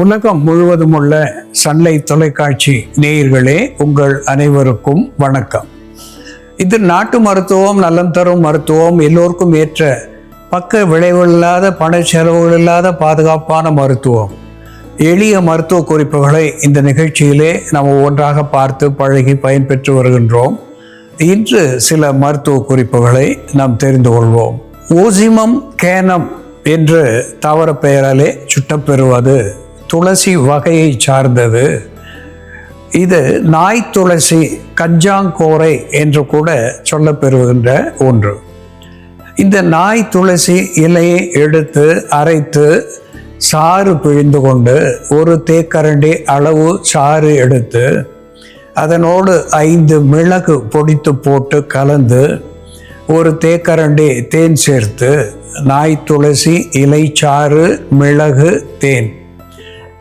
உலகம் முழுவதும் உள்ள சன்லை தொலைக்காட்சி நேயர்களே உங்கள் அனைவருக்கும் வணக்கம். இது நாட்டு மருத்துவம் நலம் தரும் மருத்துவம் எல்லோருக்கும் ஏற்ற பக்க விளைவில்லாத பண செலவுகள் இல்லாத பாதுகாப்பான மருத்துவம். எளிய மருத்துவ குறிப்புகளை இந்த நிகழ்ச்சியிலே நாம் ஒன்றாக பார்த்து பழகி பயன்பெற்று வருகின்றோம். இன்று சில மருத்துவ குறிப்புகளை நாம் தெரிந்து கொள்வோம். ஓசிமம் கேனம் என்று தாவர பெயராலே சுட்டப்பெறுவது துளசி வகையை சார்ந்தது. இது நாய் துளசி கஞ்சாங்கோரை என்று கூட சொல்லப்பெறுகின்ற ஒன்று. இந்த நாய் துளசி இலையை எடுத்து அரைத்து சாறு பிழிந்து கொண்டு ஒரு தேக்கரண்டி அளவு சாறு எடுத்து அதனோடு ஐந்து மிளகு பொடித்து போட்டு கலந்து ஒரு தேக்கரண்டி தேன் சேர்த்து நாய் துளசி இலைச்சாறு மிளகு தேன்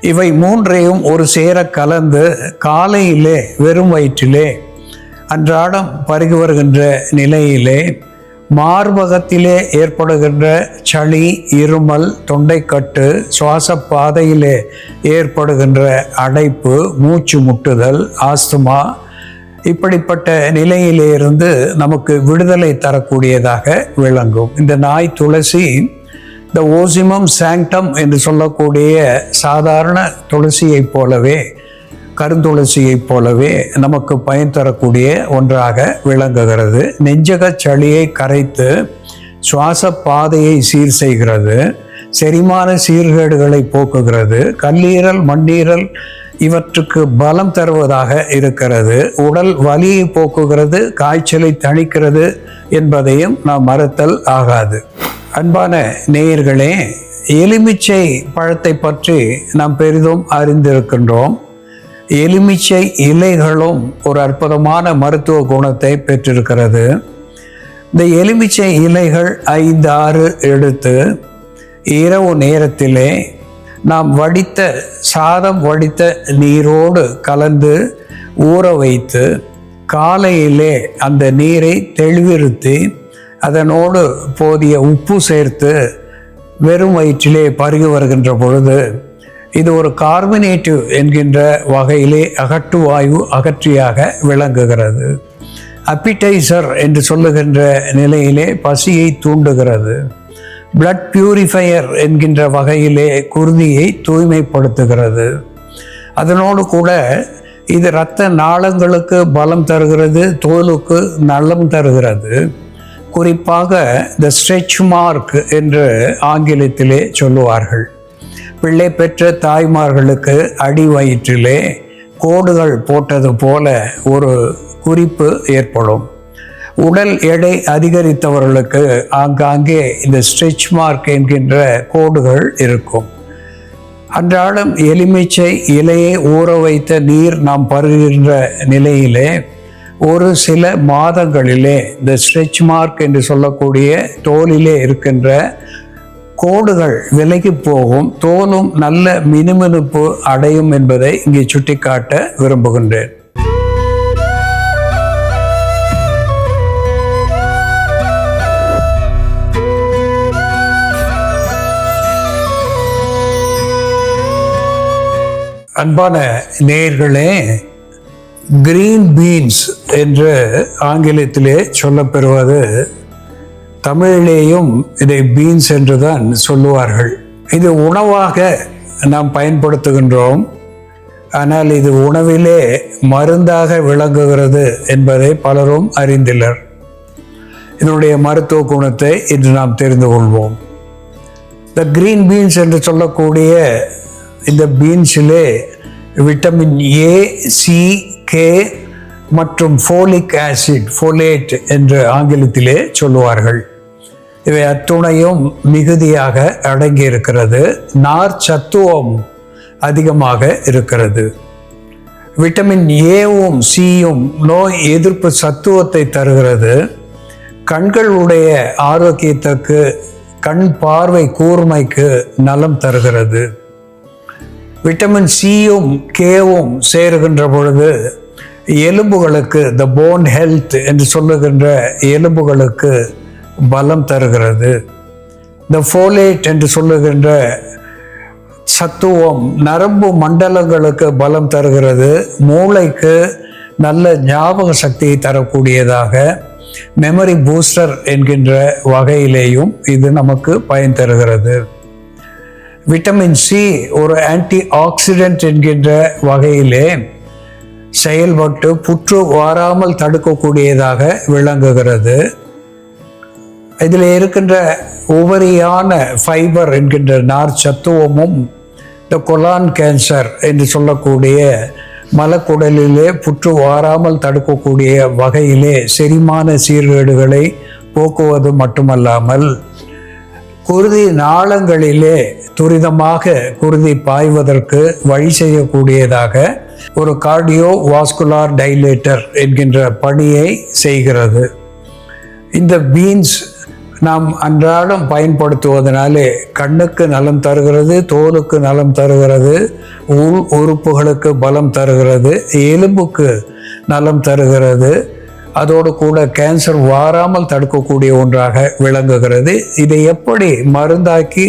இவை மூன்றையும் ஒரு சேர கலந்து காலையிலே வெறும் வயிற்றிலே அன்றாடம் பருகி வருகின்ற நிலையிலே மார்பகத்திலே ஏற்படுகின்ற சளி இருமல் தொண்டைக்கட்டு சுவாச பாதையிலே ஏற்படுகின்ற அடைப்பு மூச்சு முட்டுதல் ஆஸ்துமா இப்படிப்பட்ட நிலையிலிருந்து நமக்கு விடுதலை தரக்கூடியதாக விளங்கும். இந்த நாய் துளசி இந்த ஓசிமம் சாங்டம் என்று சொல்லக்கூடிய சாதாரண துளசியைப் போலவே கருந்துளசியைப் போலவே நமக்கு பயன் தரக்கூடிய ஒன்றாக விளங்குகிறது. நெஞ்சக சளியை கரைத்து சுவாச பாதையை சீர் செய்கிறது. செரிமான சீர்கேடுகளை போக்குகிறது. கல்லீரல் மண்ணீரல் இவற்றுக்கு பலம் தருவதாக இருக்கிறது. உடல் வலியை போக்குகிறது காய்ச்சலை தணிக்கிறது என்பதையும் நாம் மறுத்தல் ஆகாது. அன்பான நேயர்களே எலுமிச்சை பழத்தை பற்றி நாம் பெரிதும் அறிந்திருக்கின்றோம். எலுமிச்சை இலைகளும் ஒரு அற்புதமான மருத்துவ குணத்தை பெற்றிருக்கிறது. இந்த எலுமிச்சை இலைகள் ஐந்து ஆறு எடுத்து இரவு நேரத்திலே நாம் வடித்த சாதம் வடித்த நீரோடு கலந்து ஊற வைத்து காலையிலே அந்த நீரை தெளிவிருத்தி அதனோடு போதிய உப்பு சேர்த்து வெறும் வயிற்றிலே பருகி வருகின்ற பொழுது இது ஒரு கார்பனேட்டிவ் என்கின்ற வகையிலே அகட்டு வாயு அகற்றியாக விளங்குகிறது. அப்பிடைசர் என்று சொல்லுகின்ற நிலையிலே பசியை தூண்டுகிறது. பிளட் பியூரிஃபையர் என்கின்ற வகையிலே குருதியை தூய்மைப்படுத்துகிறது. அதனோடு கூட இது இரத்த நாளங்களுக்கு பலம் தருகிறது தோலுக்கு நலம் தருகிறது. குறிப்பாக த ஸ்ட்ரெச் மார்க் என்று ஆங்கிலத்திலே சொல்லுவார்கள். பிள்ளை பெற்ற தாய்மார்களுக்கு அடி வயிற்றிலே கோடுகள் போட்டது போல ஒரு குறிப்பு ஏற்படும். உடல் எடை அதிகரித்தவர்களுக்கு ஆங்காங்கே இந்த ஸ்ட்ரெச் மார்க் என்கின்ற கோடுகள் இருக்கும். அன்றாடம் எலுமிச்சை இலையை ஊற வைத்த நீர் நாம் பருகின்ற நிலையிலே ஒரு சில மாதங்களிலே இந்த ஸ்ட்ரெச் மார்க் என்று சொல்லக்கூடிய தோலிலே இருக்கின்ற கோடுகள் விலகி போகும். தோலும் நல்ல மினுமினுப்பு அடையும் என்பதை இங்கே சுட்டிக்காட்ட விரும்புகின்றேன். அன்பான நேயர்களே கிரீன் பீன்ஸ் என்று ஆங்கிலத்திலே சொல்லப்பெறுவது தமிழிலேயும் இதை பீன்ஸ் என்று தான் சொல்லுவார்கள். இது உணவாக நாம் பயன்படுத்துகின்றோம். ஆனால் இது உணவிலே மருந்தாக விளங்குகிறது என்பதை பலரும் அறிந்திலர். இதனுடைய மருத்துவ குணத்தை இன்று நாம் தெரிந்து கொள்வோம். த கிரீன் பீன்ஸ் என்று சொல்லக்கூடிய இந்த பீன்ஸிலே விட்டமின் ஏ சி கே மற்றும் ஃபோலிக் ஆசிட் ஃபோலேட் என்று ஆங்கிலத்திலே சொல்லுவார்கள். இவை அத்துணையும் மிகுதியாக அடங்கி இருக்கிறது நார் சத்துவம் அதிகமாக இருக்கிறது விட்டமின் ஏவும் சியும் நோய் எதிர்ப்பு சத்துவத்தை தருகிறது. கண்களுடைய ஆரோக்கியத்துக்கு கண் பார்வை கூர்மைக்கு நலம் தருகிறது. விட்டமின் சியும் கேவும் சேருகின்ற பொழுது எலும்புகளுக்கு த போன் ஹெல்த் என்று சொல்லுகின்ற எலும்புகளுக்கு பலம் தருகிறது. த ஃபோலேட் என்று சொல்லுகின்ற சத்துவம் நரம்பு மண்டலங்களுக்கு பலம் தருகிறது. மூளைக்கு நல்ல ஞாபக சக்தியை தரக்கூடியதாக மெமரி பூஸ்டர் என்கின்ற வகையிலேயும் இது நமக்கு பயன் தருகிறது. விட்டமின் சி ஒரு ஆன்டி ஆக்சிடென்ட் என்கின்ற வகையிலே செயல்பட்டு புற்று வாராமல் தடுக்கக்கூடியதாக விளங்குகிறது. இதில் இருக்கின்ற உபரியான ஃபைபர் என்கின்ற நார் சத்துவமும் இந்த கொலான் கேன்சர் என்று சொல்லக்கூடிய மலக்குடலிலே புற்று வாராமல் தடுக்கக்கூடிய வகையிலே செரிமான சீர்கேடுகளை போக்குவது மட்டுமல்லாமல் குருதி நாளங்களிலே துரிதமாக குருதி பாய்வதற்கு வழி செய்யக்கூடியதாக ஒரு கார்டியோ வாஸ்குலார் டைலேட்டர் என்கின்ற பணியை செய்கிறது. இந்த பீன்ஸ் நாம் அன்றாடம் பயன்படுத்துவதனாலே கண்ணுக்கு நலம் தருகிறது தோலுக்கு நலம் தருகிறது உள் உறுப்புகளுக்கு பலம் தருகிறது எலும்புக்கு நலம் தருகிறது. அதோடு கூட கேன்சர் வாராமல் தடுக்கக்கூடிய ஒன்றாக விளங்குகிறது. இதை எப்படி மருந்தாக்கி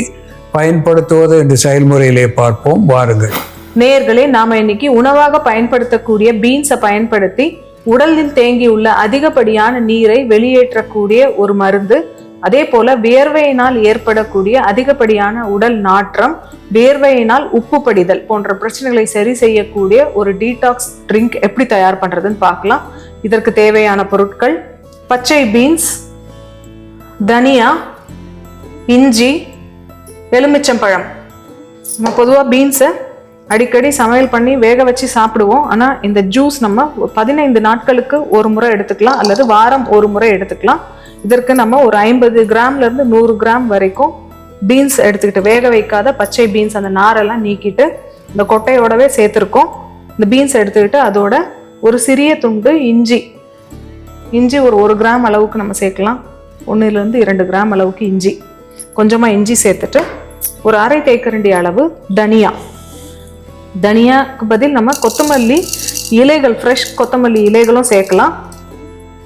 பயன்படுத்துவது என்று செயல்முறையிலே பார்ப்போம். வாருங்கள். நேர்களே நாம இன்னைக்கு உணவாக பயன்படுத்தக்கூடிய பீன்ஸை பயன்படுத்தி உடலில் தேங்கியுள்ள அதிகப்படியான நீரை வெளியேற்றக்கூடிய ஒரு மருந்து. அதே போல வியர்வையினால் ஏற்படக்கூடிய அதிகப்படியான உடல் நாற்றம் வியர்வையினால் உப்பு படிதல் போன்ற பிரச்சனைகளை சரி செய்யக்கூடிய ஒரு டீடாக்ஸ் ட்ரிங்க் எப்படி தயார் பண்றதுன்னு பார்க்கலாம். இதற்கு தேவையான பொருட்கள் பச்சை பீன்ஸ் தனியா இஞ்சி எலுமிச்சம்பழம். நம்ம பொதுவாக பீன்ஸை அடிக்கடி சமையல் பண்ணி வேக வச்சு சாப்பிடுவோம். ஆனால் இந்த ஜூஸ் நம்ம பதினைந்து நாட்களுக்கு ஒரு முறை எடுத்துக்கலாம் அல்லது வாரம் ஒரு முறை எடுத்துக்கலாம். இதற்கு நம்ம ஒரு ஐம்பது கிராம்லேருந்து நூறு கிராம் வரைக்கும் பீன்ஸ் எடுத்துக்கிட்டு வேக வைக்காத பச்சை பீன்ஸ் அந்த நாரெல்லாம் நீக்கிட்டு இந்த கொட்டையோடவே சேர்த்துருக்கோம். இந்த பீன்ஸ் எடுத்துக்கிட்டு அதோட ஒரு சிறிய துண்டு இஞ்சி. இஞ்சி ஒரு ஒரு கிராம் அளவுக்கு நம்ம சேர்க்கலாம். ஒன்றுலேருந்து இரண்டு கிராம் அளவுக்கு இஞ்சி. கொஞ்சமாக இஞ்சி சேர்த்துட்டு ஒரு அரை தேக்கரண்டி அளவு தனியா. தனியாக்கு பதில் நம்ம கொத்தமல்லி இலைகள் ஃப்ரெஷ் கொத்தமல்லி இலைகளும் சேர்க்கலாம்.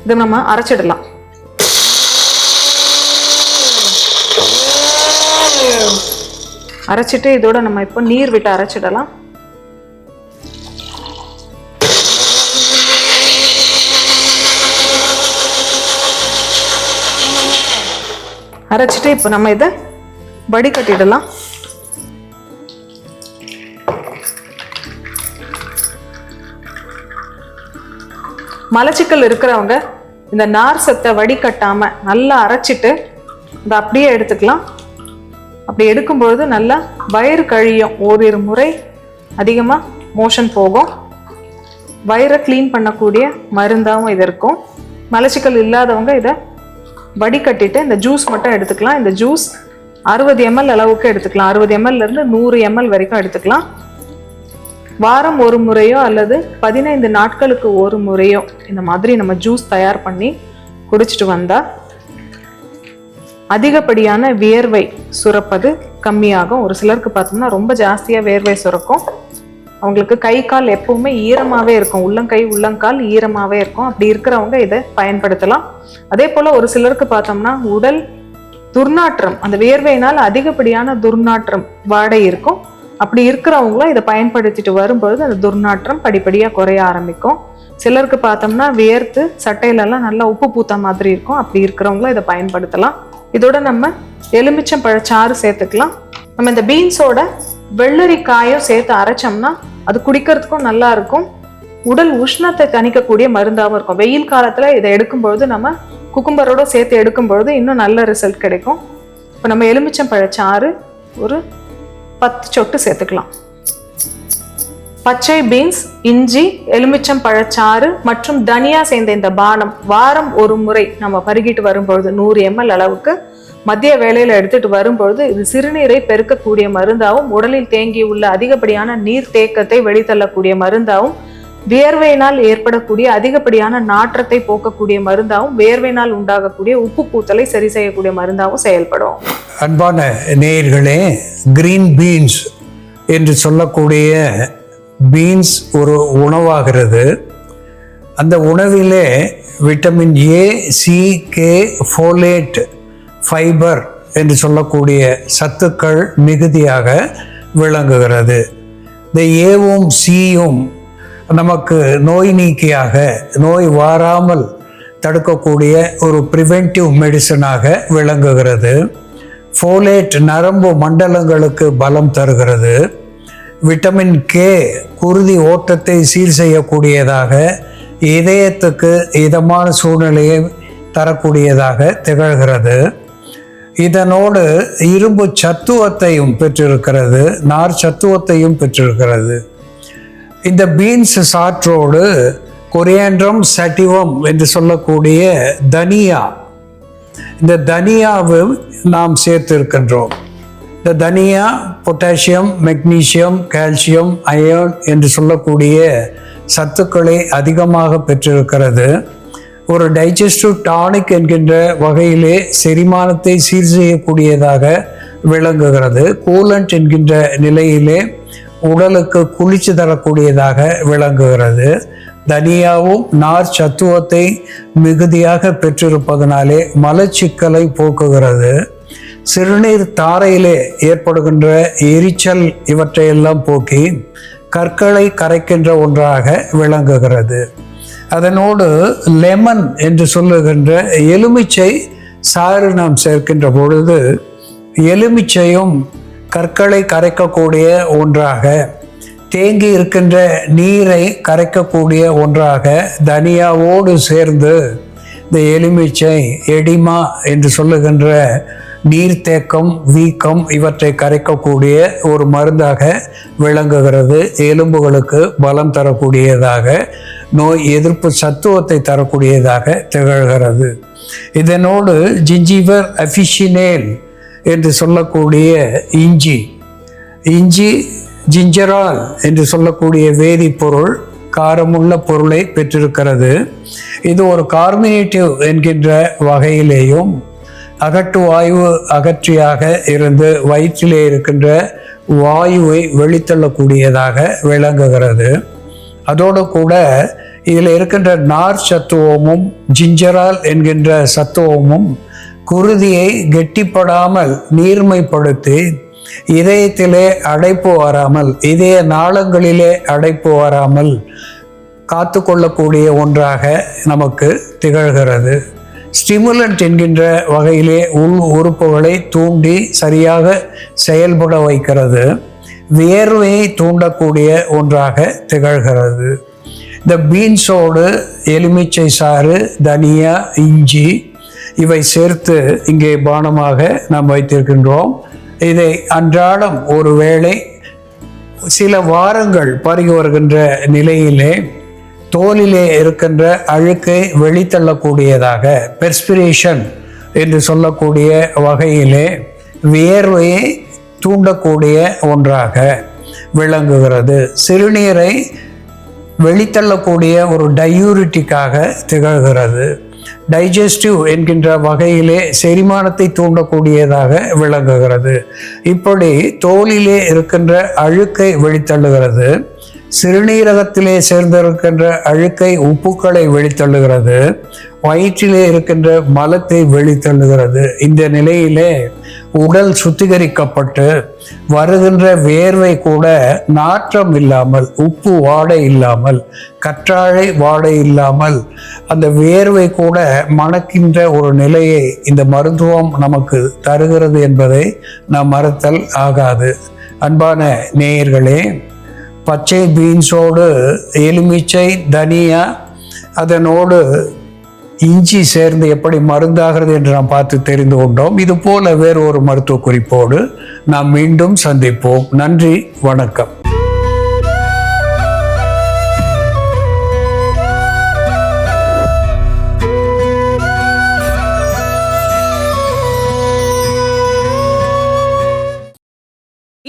இதை நம்ம அரைச்சிடலாம். அரைச்சிட்டு இதோட நம்ம இப்போ நீர் விட்டு அரைச்சிடலாம். அரைச்சிட்டு இப்போ நம்ம இதை வடிகட்டிடலாம் மலச்சிக்கல் இருக்கிறவங்க இந்த நார் சத்தை வடிகட்டாமல் நல்லா அரைச்சிட்டு அதை அப்படியே எடுத்துக்கலாம். அப்படி எடுக்கும்பொழுது நல்லா வயிறு கழியும். ஓரிரு முறை அதிகமாக மோஷன் போகும். வயிறை க்ளீன் பண்ணக்கூடிய மருந்தாகவும் இது இருக்கும். மலச்சிக்கல் இல்லாதவங்க இதை வடிகட்டிட்டு இந்த ஜூஸ் மட்டும் எடுத்துக்கலாம். இந்த ஜூஸ் அறுபது எம்எல் அளவுக்கு எடுத்துக்கலாம். அறுபது எம்எல்லேருந்து நூறு எம்எல் வரைக்கும் எடுத்துக்கலாம். வாரம் ஒரு முறையோ அல்லது பதினைந்து நாட்களுக்கு ஒரு முறையோ இந்த மாதிரி நம்ம ஜூஸ் தயார் பண்ணி குடிச்சிட்டு வந்தால் அதிகப்படியான வியர்வை சுரப்பது கம்மியாகும். ஒரு சிலருக்கு பார்த்தோம்னா ரொம்ப ஜாஸ்தியாக வேர்வை சுரக்கும். அவங்களுக்கு கை கால் எப்பவுமே ஈரமாகவே இருக்கும். உள்ளங்கை உள்ளங்கால் ஈரமாகவே இருக்கும். அப்படி இருக்கிறவங்க இதை பயன்படுத்தலாம். அதே போல் ஒரு சிலருக்கு பார்த்தோம்னா உடல் துர்நாற்றம் அந்த வேர்வையினால் அதிகப்படியான துர்நாற்றம் வாடை இருக்கும். அப்படி இருக்கிறவங்களும் இதை பயன்படுத்திட்டு வரும்பொழுது அந்த துர்நாற்றம் படிப்படியாக குறைய ஆரம்பிக்கும். சிலருக்கு பார்த்தோம்னா வேர்த்து சட்டையிலலாம் நல்லா உப்பு பூத்த மாதிரி இருக்கும். அப்படி இருக்கிறவங்களும் இதை பயன்படுத்தலாம். இதோட நம்ம எலுமிச்சம் பழச்சாறு சேர்த்துக்கலாம். நம்ம இந்த பீன்ஸோட வெள்ளரிக்காயும் சேர்த்து அரைச்சோம்னா அது குடிக்கிறதுக்கும் நல்லா இருக்கும். உடல் உஷ்ணத்தை தணிக்கக்கூடிய மருந்தாகவும் இருக்கும். வெயில் காலத்தில் இதை எடுக்கும்பொழுது நம்ம குக்கும்பரோட சேர்த்து எடுக்கும்பொழுது இன்னும் நல்ல ரிசல்ட் கிடைக்கும். இப்போ நம்ம எலுமிச்சம் பழச்சாறு ஒரு பத்து சொட்டு சேர்த்துக்கலாம். பச்சை பீன்ஸ் இஞ்சி எலுமிச்சம் பழச்சாறு மற்றும் தனியா சேர்ந்த இந்த பானம் வாரம் ஒரு முறை நம்ம பருகிட்டு வரும்பொழுது நூறு எம்எல் அளவுக்கு மதிய வேலையில் எடுத்துட்டு வரும்பொழுது இது சிறுநீரை பெருக்கக்கூடிய மருந்தாகவும் உடலில் தேங்கியுள்ள அதிகப்படியான நீர் தேக்கத்தை வெளித்தள்ளக்கூடிய மருந்தாகவும் வியர்வையினால் ஏற்படக்கூடிய அதிகப்படியான நாற்றத்தை போக்கக்கூடிய மருந்தாகவும் வியர்வையினால் உண்டாகக்கூடிய உப்பு பூத்தலை சரி செய்யக்கூடிய மருந்தாகவும் செயல்படும். அன்பான நேயர்களே கிரீன் பீன்ஸ் என்று சொல்லக்கூடிய பீன்ஸ் ஒரு உணவாகிறது. அந்த உணவிலே vitamin A C K folate fibre என்று சொல்லக்கூடிய சத்துக்கள் மிகுதியாக விளங்குகிறது. இந்த ஏவும் சியும் நமக்கு நோய் நீக்கியாக நோய் வாராமல் தடுக்கக்கூடிய ஒரு ப்ரிவென்டிவ் மெடிசனாக விளங்குகிறது. ஃபோலேட் நரம்பு மண்டலங்களுக்கு பலம் தருகிறது. விட்டமின் கே குருதி ஓட்டத்தை சீர் செய்யக்கூடியதாக இதயத்துக்கு இதமான சூழ்நிலையை தரக்கூடியதாக திகழ்கிறது. இதனோடு இரும்பு சத்துவத்தையும் பெற்றிருக்கிறது நார் சத்துவத்தையும் பெற்றிருக்கிறது. இந்த பீன்ஸ் சாற்றோடு கொரியாண்ட்ரம் சட்டிவம் என்று சொல்லக்கூடிய தனியா இந்த தனியாவை நாம் சேர்த்திருக்கின்றோம். இந்த தனியா பொட்டாசியம் மெக்னீசியம் கால்சியம் அயர்ன் என்று சொல்லக்கூடிய சத்துக்களை அதிகமாக பெற்றிருக்கிறது. ஒரு டைஜஸ்டிவ் டானிக் என்கின்ற வகையிலே செரிமானத்தை சீர் செய்யக்கூடியதாக விளங்குகிறது. கூலண்ட் என்கின்ற நிலையிலே உடலுக்கு குளிர்ச்சி தரக்கூடியதாக விளங்குகிறது. தனியாவும் நார் சத்துவத்தை மிகுதியாக பெற்றிருப்பதனாலே மலச்சிக்கலை போக்குகிறது. சிறுநீர் தாரையிலே ஏற்படுகின்ற எரிச்சல் இவற்றையெல்லாம் போக்கி கற்களை கரைக்கின்ற ஒன்றாக விளங்குகிறது. அதனோடு லெமன் என்று சொல்லுகின்ற எலுமிச்சை சாறு நாம் சேர்க்கின்ற பொழுது எலுமிச்சையும் கற்களை கரைக்கக்கூடிய ஒன்றாக தேங்கி இருக்கின்ற நீரை கரைக்கக்கூடிய ஒன்றாக தனியாவோடு சேர்ந்து இந்த எலுமிச்சை எடிமா என்று சொல்லுகின்ற நீர்த்தேக்கம் வீக்கம் இவற்றை கரைக்கக்கூடிய ஒரு மருந்தாக விளங்குகிறது. எலும்புகளுக்கு பலம் தரக்கூடியதாக நோய் எதிர்ப்பு சத்துவத்தை தரக்கூடியதாக திகழ்கிறது. இதனோடு ஜிஞ்சிவர் அஃபிஷினேல் என்று சொல்லக்கூடிய இஞ்சி இஞ்சி ஜிஞ்சரால் என்று சொல்லக்கூடிய வேதிப்பொருள் காரமுள்ள பொருளை பெற்றிருக்கிறது. இது ஒரு கார்மினேட்டிவ் என்கின்ற வகையிலேயும் அகட்டு வாயு அகற்றியாக இருந்து வயிற்றிலே இருக்கின்ற வாயுவை வெளித்தள்ளக்கூடியதாக விளங்குகிறது. அதோடு கூட இதில் இருக்கின்ற நார் சத்துவமும் ஜிஞ்சரால் என்கின்ற சத்துவமும் குருதியை கெட்டிப்படாமல் நீர்மைப்படுத்தி இதயத்திலே அடைப்பு வராமல் இதய நாளங்களிலே அடைப்பு வராமல் காத்து கொள்ளக்கூடிய ஒன்றாக நமக்கு திகழ்கிறது. ஸ்டிமுலண்ட் என்கின்ற வகையிலே உள் உறுப்புகளை தூண்டி சரியாக செயல்பட வைக்கிறது. வியர்வையை தூண்டக்கூடிய ஒன்றாக திகழ்கிறது. இந்த பீன்ஸோடு எலுமிச்சை சாறு தனியா இஞ்சி இவை சேர்த்து இங்கே பானமாக நாம் வைத்திருக்கின்றோம். இதை அன்றாடம் ஒருவேளை சில வாரங்கள் பருகி வருகின்ற நிலையிலே தோலிலே இருக்கின்ற அழுக்கை வெளித்தள்ளக்கூடியதாக பெர்ஸ்பிரேஷன் என்று சொல்லக்கூடிய வகையிலே வியர்வையை தூண்டக்கூடிய ஒன்றாக விளங்குகிறது. சிறுநீரை வெளித்தள்ளக்கூடிய ஒரு டயூரிட்டிக்காக திகழ்கிறது. டைஜஸ்டிவ் என்கின்ற வகையிலே செரிமானத்தை தூண்டக்கூடியதாக விளங்குகிறது. இப்படி தோலிலே இருக்கின்ற அழுக்கை வெளித்தள்ளுகிறது. சிறுநீரகத்திலே சேர்ந்திருக்கின்ற அழுக்கை உப்புக்களை வெளித்தள்ளுகிறது. வயிற்றிலே இருக்கின்ற மலத்தை வெளித்தள்ளுகிறது. இந்த நிலையிலே உடல் சுத்திகரிக்கப்பட்டு வருகின்ற வேர்வை கூட நாற்றம் இல்லாமல் உப்பு வாடை இல்லாமல் கற்றாழை வாடை இல்லாமல் அந்த வேர்வை கூட மணக்கின்ற ஒரு நிலையை இந்த மருத்துவம் நமக்கு தருகிறது என்பதை நாம் மறுத்தல் ஆகாது. அன்பான நேயர்களே பச்சை பீன்ஸோடு எலுமிச்சை தனியா அதனோடு இஞ்சி சேர்ந்து எப்படி மருந்தாகிறது என்று நாம் பார்த்து தெரிந்து கொண்டோம். இது போல வேறு ஒரு மருத்துவ குறிப்போடு நாம் மீண்டும் சந்திப்போம். நன்றி வணக்கம்.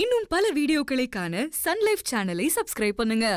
இன்னும் பல வீடியோக்களை காண சன்லைஃப் சேனலை சப்ஸ்கிரைப் பண்ணுங்க.